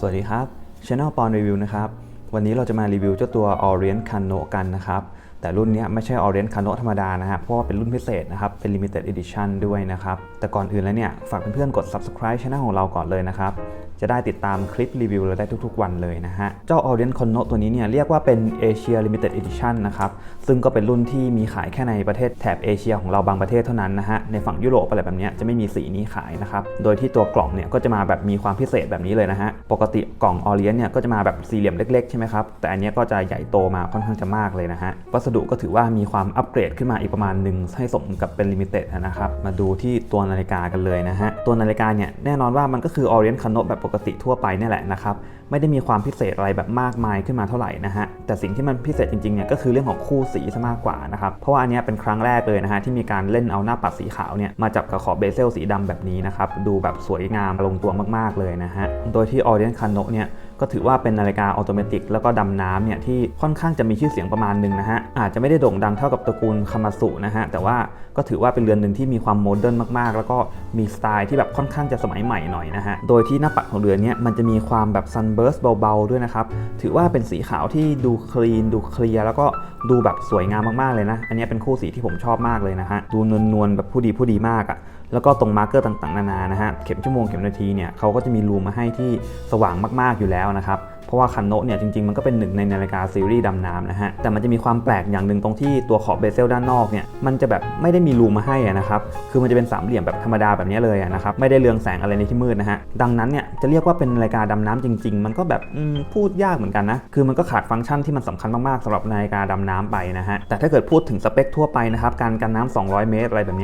สวัสดีครับ Channel ปอนรีวิวนะครับ วันนี้เราจะมารีวิวเจ้าตัว Orient Kano กันนะครับ แต่รุ่นนี้ไม่ใช่ Orient Kano ธรรมดานะฮะ เพราะว่าเป็นรุ่นพิเศษนะครับ เป็น Limited Edition ด้วยนะครับ แต่ก่อนอื่นแล้วเนี่ย ฝากเพื่อนๆกด Subscribe Channel ของเราก่อนเลยนะครับ จะได้ติดตามคลิปรีวิวเราได้ทุกๆ วันเลยนะฮะ เจ้า Orient Kano ตัวนี้เนี่ยเรียกว่าเป็น Asia Limited Edition นะครับ ซึ่งก็เป็นรุ่นที่มีขายแค่ในประเทศแถบเอเชียของเราบางประเทศเท่านั้นนะฮะ ในฝั่งยุโรปอะไรแบบเนี้ยจะไม่มีสีนี้ขายนะครับ โดยที่ตัวกล่องเนี่ยก็จะมาแบบมีความพิเศษแบบนี้เลยนะฮะ ปกติกล่อง Orient เนี่ยก็จะมาแบบสี่เหลี่ยมเล็กๆใช่ไหมครับ แต่อันนี้ก็จะใหญ่โตมาค่อนข้างจะมากเลยนะฮะ วัสดุก็ถือว่ามีความอัปเกรดขึ้นมาอีกประมาณหนึ่งให้สมกับเป็นลิมิเต็ดนะครับ มาดูที่ตัวนาฬิกากันเลยนะฮะ ตัวนาฬิกาเนี่ยแน่นอนว่ามันก็คือ Orient Kano แบบปกติทั่วไปเนี่ยแหละนะครับ ไม่ได้มีความพิเศษอะไรแบบมากมายขึ้นมาเท่าไหร่นะฮะ แต่สิ่งที่มันพิเศษจริงๆเนี่ยก็คือเรื่องของคู่สีซะมากกว่านะครับ เพราะว่าอันนี้เป็นครั้งแรกเลยนะฮะที่มีการเล่นเอาหน้าปัดสีขาวเนี่ยมาจับกับขอบเบเซลสีดำแบบนี้นะครับ ดูแบบสวยงามลงตัวมากๆเลยนะฮะ โดยที่ออเดียนคานโนเนี่ย ก็ถือว่าเป็นนาฬิกาอัตโนมัติแล้วก็ดำน้ำเนี่ยที่ค่อนข้างจะมีชื่อเสียงประมาณหนึ่งนะฮะ อาจจะไม่ได้โด่งดังเท่ากับตระกูลคามาสุนะฮะ แต่ว่าก็ถือว่าเป็นเรือนหนึ่งที่มีความโมเดิร์นมากๆ แล้วก็มีสไตล์ที่แบบค่อนข้างจะสมัยใหม่หน่อยนะฮะ โดยที่หน้าปัดของเรือนเนี้มันจะมีความแบบซันเบิร์สเบาๆด้วยนะครับ ถือว่าเป็นสีขาวที่ดูคลีนดูเคลียร์แล้วก็ดูแบบสวยงามมากๆเลยนะ อันนี้เป็นคู่สีที่ผมชอบมากเลยนะฮะ ดูนวลๆแบบผู้ดีผู้ดีมากอะ่ะ แล้วก็ตรงมาร์กเกอร์ต่างๆ นานานะฮะเข็มชั่วโมงเข็มนาทีเนี่ยเขาก็จะมีรูมมาให้ที่สว่างมากๆอยู่แล้วนะครับเพราะว่าคันโนะเนี่ยจริงๆ มันก็เป็นหนึ่งในนาฬิกาซีรีส์ดำน้ำนะฮะแต่มันจะมีความแปลกอย่างหนึ่งตรงที่ตัวขอบเบเซลด้านนอกเนี่ยมันจะแบบไม่ได้มีรูมาให้นะครับคือมันจะเป็นสามเหลี่ยมแบบธรรมดาแบบนี้เลยนะครับไม่ได้เรืองแสงอะไรในที่มืดนะฮะดังนั้นเนี่ยจะเรียกว่าเป็นนาฬิกาดำน้ำจริง ๆ มันก็แบบพูดยากเหมือนกันนะคือมันก็ขาดฟังก์ชันที่มันสำคัญมากๆสำหรับนาฬิกาดำน้ำไปนะฮะแต่ถ้าเกิดพูดถึงสเปคทั่วไปนะครับการกันน้ำ200 เมตรอะไรแบบเ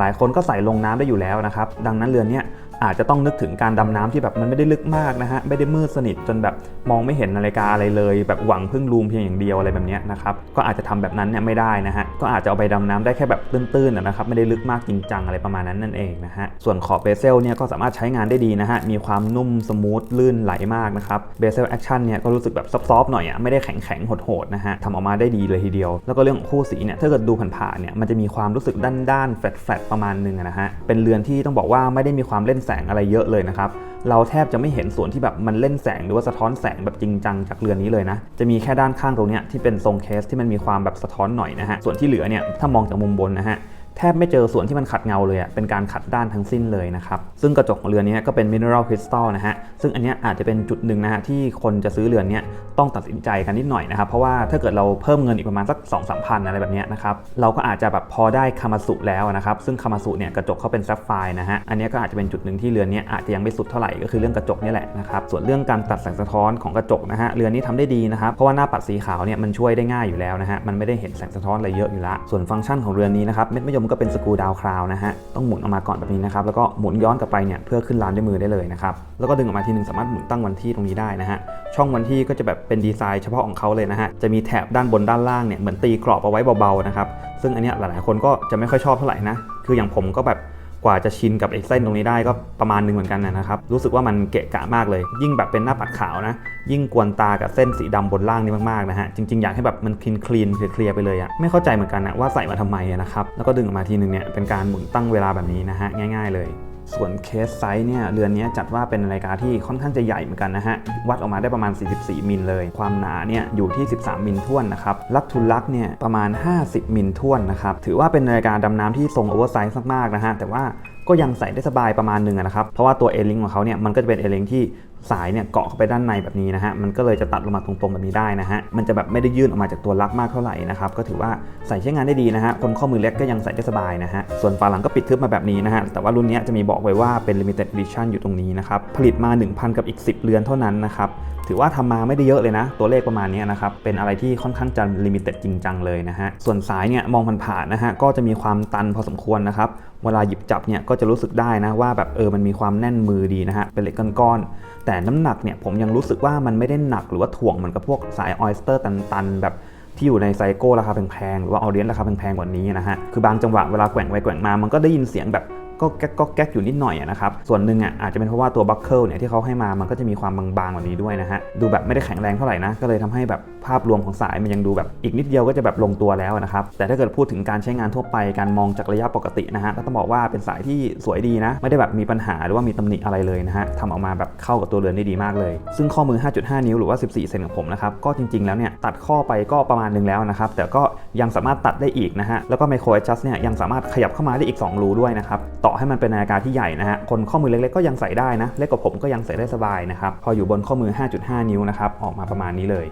หลายคนก็ใส่ลงน้ำได้อยู่แล้วนะครับ ดังนั้นเรือนนี้ อาจจะต้องนึกถึงการดำน้ำที่แบบมันไม่ได้ลึกมากนะฮะไม่ได้มืดสนิทจนแบบมองไม่เห็นนาฬิกาอะไรเลย แบบหวังพึ่งรูมเพียงอย่างเดียวอะไรแบบเนี้ยนะครับก็อาจจะทำแบบนั้นเนี่ยไม่ได้นะฮะก็อาจจะเอาไปดำน้ำได้แค่แบบตื้นๆนะครับไม่ได้ลึกมากจริงจังอะไรประมาณนั้นนั่นเองนะฮะส่วนขอบเบเซลเนี่ยก็สามารถใช้งานได้ดีนะฮะมีความนุ่มสมูทลื่นไหลมากนะครับเบเซลแอคชั่นเนี่ยก็รู้สึกแบบซอฟๆหน่อยอะไม่ได้แข็งๆโหดๆนะฮะทำออกมาได้ดีเลยทีเดียว แล้วก็เรื่องของคู่สีเนี่ยถ้าเกิดดูผ่านๆเนี่ยมันจะมีความรู้สึกด้านๆแฟลตๆประมาณนึงนะฮะเป็นเรือนที่ต้องบอกว่าไม่ได้มีความเล่นแสงอะไรเยอะเลยนะครับ เราแทบจะไม่เห็นส่วนที่แบบมันเล่นแสงหรือว่าสะท้อนแสงแบบจริงจังจากเรือนนี้เลยนะ จะมีแค่ด้านข้างตรงเนี้ยที่เป็นทรงเคสที่มันมีความแบบสะท้อนหน่อยนะฮะ ส่วนที่เหลือเนี่ยถ้ามองจากมุมบนนะฮะ แทบไม่เจอส่วนที่มันขัดเงาเลยอะเป็นการขัดด้านทั้งสิ้นเลยนะครับ ซึ่งกระจกของเรือนนี้ก็เป็นมินเนอรัลคริสตัลนะฮะ ซึ่งอันนี้อาจจะเป็นจุดหนึ่งนะฮะที่คนจะซื้อเรือนนี้ต้องตัดสินใจกันนิดหน่อยนะครับ เพราะว่าถ้าเกิดเราเพิ่มเงินอีกประมาณสัก2 3 0 0พันอะไรแบบนี้นะครับ เราก็อาจจะแบบพอได้คามาสุแล้วนะครับ ซึ่งคามาสุเนี่ยกระจกเขาเป็นแซฟไฟนะฮะ อันนี้ก็อาจจะเป็นจุดหนึ่งที่เรือนนี้อาจจะยังไม่สุดเท่าไหร่ก็คือเรื่องกระจกนี่แหละนะครับ ส่วนเรื่องการตัดแสงสะท้อนของกระจกนะฮะ เรือนนี้ทำได้ดีนะครับ เพราะว่าหน้าปัดสีขาวเนี่ยมันช่วยได้ง่ายอยู่แล้วนะฮะ มันไม่ได้เห็นแสงสะท้อนอะไรเยอะอยู่ละส่วนฟังก์ชันของเรือนนี้นะครับเม็ดมะยมก็เป็นสกูดาวคราวนะฮะต้องหมุนออกมาก่อนแบบนี้นะครับแล้วก็หมุนย้อนกลับไปเนี่ยเพื่อขึ้นลานด้วยมือได้เลยนะครับแล้วก็ดึงออกมาทีหนึงสามารถหมุนตั้งวันที่ตรงนี้ได้นะฮะช่องวันที่ก็จะแบบเป็นดีไซน์เฉพาะของเขาเลยนะฮะจะมีแถบด้านบนด้านล่างเนี่ยเหมือนตีกรอบเอาไว้เบาๆนะครับซึ่งอันเนี้ยหลายๆคนก็จะไม่ค่อยชอบเท่าไหร่นะคืออย่างผมก็แบบ กว่าจะชินกับไอ้เส้นตรงนี้ได้ก็ประมาณหนึงเหมือนกันนะครับ รู้สึกว่ามันเกะกะมากเลย ยิ่งแบบเป็นหน้าปัดขาวนะ ยิ่งกวนตากับเส้นสีดำบนล่างนี่มากๆนะฮะ จริงๆ อยากให้แบบมันคลีนคลีนเคลียร์ไปเลยอะไม่เข้าใจเหมือนกันนะว่าใส่มาทำไมนะครับ แล้วก็ดึงออกมาทีนึงเนี่ยเป็นการหมุนตั้งเวลาแบบนี้นะฮะง่าย ๆเลย ส่วนเคสไซส์เนี่ยเรือนนี้จัดว่าเป็นนาฬิกาที่ค่อนข้างจะใหญ่เหมือนกันนะฮะ วัดออกมาได้ประมาณ 44 มิลเลย ความหนาเนี่ยอยู่ที่ 13 มิลท่วนนะครับ ลักทุนลักเนี่ยประมาณ 50 มิลท่วนนะครับ ถือว่าเป็นนาฬิกาดำน้ำที่ทรงโอเวอร์ไซส์มากๆนะฮะ แต่ว่าก็ยังใส่ได้สบายประมาณหนึ่งนะครับ เพราะว่าตัวเอลิงของเขาเนี่ยมันก็จะเป็นเอลิงที่ สายเนี่ยเกาะเข้าไปด้านในแบบนี้นะฮะ มันก็เลยจะตัดลงมาตรงๆแบบนี้ได้นะฮะ มันจะแบบไม่ได้ยื่นออกมาจากตัวลักมากเท่าไหร่นะครับ ก็ถือว่าใส่ใช้งานได้ดีนะฮะ คนข้อมือเล็กก็ยังใส่ได้สบายนะฮะ ส่วนฝาหลังก็ปิดทึบมาแบบนี้นะฮะ แต่ว่ารุ่นนี้จะมีบอกไว้ว่าเป็น limited edition อยู่ตรงนี้นะครับ ผลิตมา 1,000 กับอีก 10 เรือนเท่านั้นนะครับ ถือว่าทำมาไม่ได้เยอะเลยนะ ตัวเลขประมาณนี้นะครับ เป็นอะไรที่ค่อนข้างจะลิมิเต็ดจริงจังเลยนะฮะ ส่วนสายเนี่ยมองผ่านๆนะฮะ ก็จะมีความตันพอสมควรนะครับ เวลาหยิบจับเนี่ยก็จะรู้สึกได้นะว่าแบบเออมันมีความแน่นมือดีนะฮะ เป็นเหล็กก้อนๆ แต่น้ำหนักเนี่ยผมยังรู้สึกว่ามันไม่ได้หนักหรือว่าถ่วงเหมือนกับพวกสายออยสเตอร์ตันๆแบบที่อยู่ในไซโก้ราคาแพงๆ หรือว่าออเรียนราคาแพงๆ กว่านี้นะฮะ คือบางจังหวะเวลาแกว่งไปแกว่งมา มันก็ได้ยินเสียงแบบ ก็แก๊กก็แก๊กอยู่นิดหน่อยนะครับส่วนหนึ่งอะอาจจะเป็นเพราะว่าตัวบัคเกิลเนี่ยที่เขาให้มามันก็จะมีความบางๆแบบนี้ด้วยนะฮะดูแบบไม่ได้แข็งแรงเท่าไหร่นะก็เลยทำให้แบบภาพรวมของสายมันยังดูแบบอีกนิดเดียวก็จะแบบลงตัวแล้วนะครับแต่ถ้าเกิดพูดถึงการใช้งานทั่วไปการมองจากระยะปกตินะฮะก็ต้องบอกว่าเป็นสายที่สวยดีนะไม่ได้แบบมีปัญหาหรือว่ามีตำหนิอะไรเลยนะฮะทำออกมาแบบเข้ากับตัวเรือนได้ดีมากเลย ซึ่งข้อมือ 5.5 นิ้วหรือว่า 14 เซนของผมนะครับก็จริงๆแล้วเนี่ยตัดข้อไปก็ประมาณหนึงแล้วนะครับแต่ก็ยังสามารถตัดได้อีกนะฮะแล้วก็ไมโคร adjust เนี่ยยังสามารถขยับเข้ามาได้อีก 2 รูด้วยนะครับต่อให้มันเป็นนาฬิกาที่ใหญ่นะฮะ คนข้อมือเล็กๆก็ยังใส่ได้นะ เล็กกว่าผมก็ยังใส่ได้สบายนะครับ พออยู่บนข้อมือ 5.5 นิ้วนะครับ ออกมาประมาณนี้เลย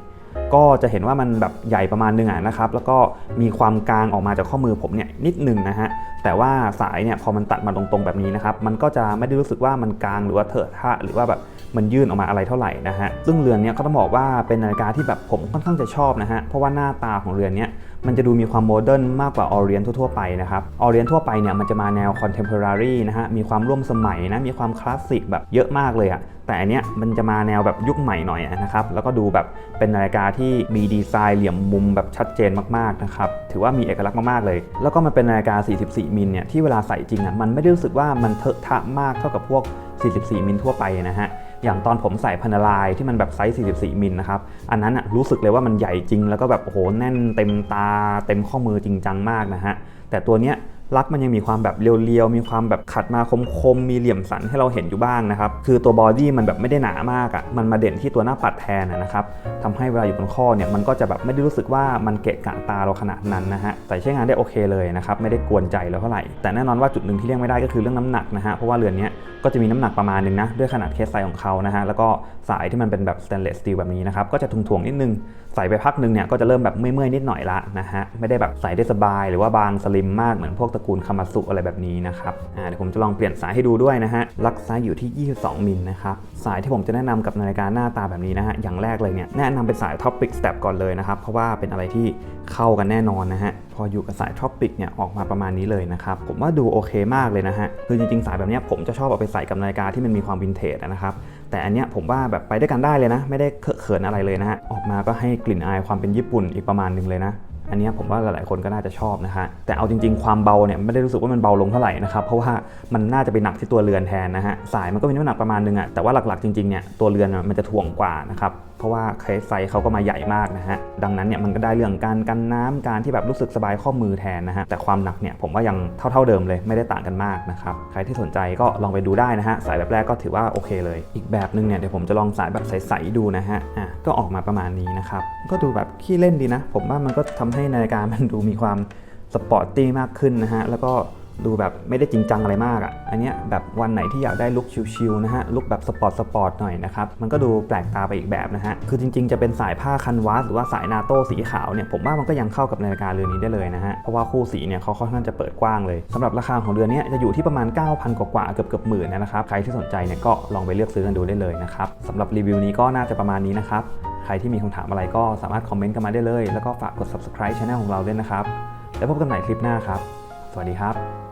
ก็จะเห็นว่ามันแบบใหญ่ประมาณนึงอะนะครับ แล้วก็มีความกลางออกมาจากข้อมือผมเนี่ยนิดนึงนะฮะ แต่ว่าสายเนี่ยพอมันตัดมาตรงๆแบบนี้นะครับ มันก็จะไม่ได้รู้สึกว่ามันกลางหรือว่าเถอะทะหรือว่าแบบมันยื่นออกมาอะไรเท่าไหร่นะฮะ ซึ่งเรือนเนี้ยก็ต้องบอกว่าเป็นนาฬิกาที่แบบผมค่อนข้างจะชอบนะฮะ เพราะว่าหน้าตาของเรือนเนี้ย มันจะดูมีความโมเดิร์นมากกว่าออเรียนทั่วๆไปนะครับออเรียนทั่วไปเนี่ยมันจะมาแนวคอนเทม p o r a r y นะฮะมีความร่วมสมัยนะมีความคลาสสิกแบบเยอะมากเลยอะแต่อันเนี้ยมันจะมาแนวแบบยุคใหม่หน่อยนะครับแล้วก็ดูแบบเป็นนาฬิกาที่มีดีไซน์เหลี่ยมมุมแบบชัดเจนมากๆนะครับถือว่ามีเอกลักษณ์มากๆเลย แล้วก็มันเป็นนาฬิกา 44 มิลเนี่ยที่เวลาใส่จริงอะมันไม่ได้รู้สึกว่ามันเถอะทะมากเท่ากับพวก 44 มิลทั่วไปนะฮะ อย่างตอนผมใส่พันลายที่มันแบบไซส์ 44 มิลนะครับ อันนั้นอะรู้สึกเลยว่ามันใหญ่จริง แล้วก็แบบโอ้โหแน่นเต็มตาเต็มข้อมือจริงจังมากนะฮะ แต่ตัวเนี้ย ลักมันยังมีความแบบเรียวๆ มีความแบบขัดมาคมๆ มีเหลี่ยมสันให้เราเห็นอยู่บ้างนะครับ คือตัวบอดี้มันแบบไม่ได้หนามากอะ่ะ มันมาเด่นที่ตัวหน้าปัดแทนนะครับทำให้เวลาอยู่บนข้อเนี่ยมันก็จะแบบไม่ได้รู้สึกว่ามันเกะกะตาเราขนาดนั้นนะฮะ แต่ใช้งานได้โอเคเลยนะครับ ไม่ได้กวนใจเราเท่าไหร่ แต่แน่นอนว่าจุดหนึ่งที่เลี่ยงไม่ได้ก็คือเรื่องน้ำหนักนะฮะ เพราะว่าเรือนนี้ก็จะมีน้ำหนักประมาณหนึงนะ ด้วยขนาดเคสไซส์ของเขานะฮะ แล้วก็สายที่มันเป็นแบบสแตนเลสสตีลแบบนี้นะครับ ก็จะถ่วงๆนิดนึง ใส่ไปพักหนึ่งเนี่ยก็จะเริ่มแบบเมื่อยๆนิดหน่อยละนะฮะ ไม่ได้แบบใส่ได้สบายหรือว่าบางสลิมมากเหมือนพวกตะกูลคามาสุอะไรแบบนี้นะครับเดี๋ยวผมจะลองเปลี่ยนสายให้ดูด้วยนะฮะลักไซส์อยู่ที่ 22 มิลนะครับสายที่ผมจะแนะนำกับนาฬิกาหน้าตาแบบนี้นะฮะอย่างแรกเลยเนี่ยแนะนำเป็นสาย Topic Step ก่อนเลยนะครับเพราะว่าเป็นอะไรที่เข้ากันแน่นอนนะฮะพออยู่กับสาย Topic เนี่ยออกมาประมาณนี้เลยนะครับผมว่าดูโอเคมากเลยนะฮะคือจริงๆสายแบบเนี้ยผมจะชอบเอาไปใส่กับนาฬิกาที่มันมีความวินเทจนะครับแต่อันเนี้ยผมว่าแบบไปด้วยกันได้เลยนะ ไม่ได้เคอะเขินอะไรเลยนะฮะออกมาก็ให้กลิ่นอายความเป็นญี่ปุ่นอีกประมาณหนึงเลยนะ อันนี้ผมว่าหลายๆคนก็น่าจะชอบนะฮะแต่เอาจริงๆความเบาเนี่ยไม่ได้รู้สึกว่ามันเบาลงเท่าไหร่นะครับเพราะว่ามันน่าจะไปหนักที่ตัวเรือนแทนนะฮะสายมันก็มีน้ำหนักประมาณนึงอะแต่ว่าหลักๆจริงๆเนี่ยตัวเรือนมันจะถ่วงกว่านะครับ เพราะว่าเคสไซส์เขาก็มาใหญ่มากนะฮะ ดังนั้นเนี่ยมันก็ได้เรื่องการกันน้ำการที่แบบรู้สึกสบายข้อมือแทนนะฮะ แต่ความหนักเนี่ยผมว่ายังเท่าๆเดิมเลยไม่ได้ต่างกันมากนะครับ ใครที่สนใจก็ลองไปดูได้นะฮะ สายแบบแรกก็ถือว่าโอเคเลย อีกแบบหนึงเนี่ยเดี๋ยวผมจะลองสายแบบใสๆดูนะฮะ อะก็ออกมาประมาณนี้นะครับ ก็ดูแบบขี้เล่นดีนะ ผมว่ามันก็ทำให้นาฬิกามันดูมีความสปอร์ตตี้มากขึ้นนะฮะ แล้วก็ ดูแบบไม่ได้จริงจังอะไรมากอะ่ะ อันเนี้ยแบบวันไหนที่อยากได้ลุคชิลๆนะฮะ ลุคแบบสปอร์ตสปอร์ตหน่อยนะครับ มันก็ดูแปลกตาไปอีกแบบนะฮะ คือจริงๆ จะเป็นสายผ้าคันวาสหรือว่าสายนาโต้สีขาวเนี่ย ผมว่ามันก็ยังเข้ากับนาฬิกาเรือนนี้ได้เลยนะฮะ เพราะว่าคู่สีเนี่ยเขาค่อนข้างจะเปิดกว้างเลยสำหรับราคาของเรือนนี้จะอยู่ที่ประมาณ 9,000 กว่าๆเกือบเกือบหมื่นนะครับ ใครที่สนใจเนี่ยก็ลองไปเลือกซื้อกันดูได้เลยนะครับสำหรับรีวิวนี้ก็น่าจะประมาณนี้นะครับใครที่มีคำถามอะไรก็สามารถคอมเมนต์กันมาได้เลย แล้วก็ฝากกด subscribe channel ของเราด้วยนะครับ แล้วพบกันใหม่คลิปหน้าครับ สวัสดีครับ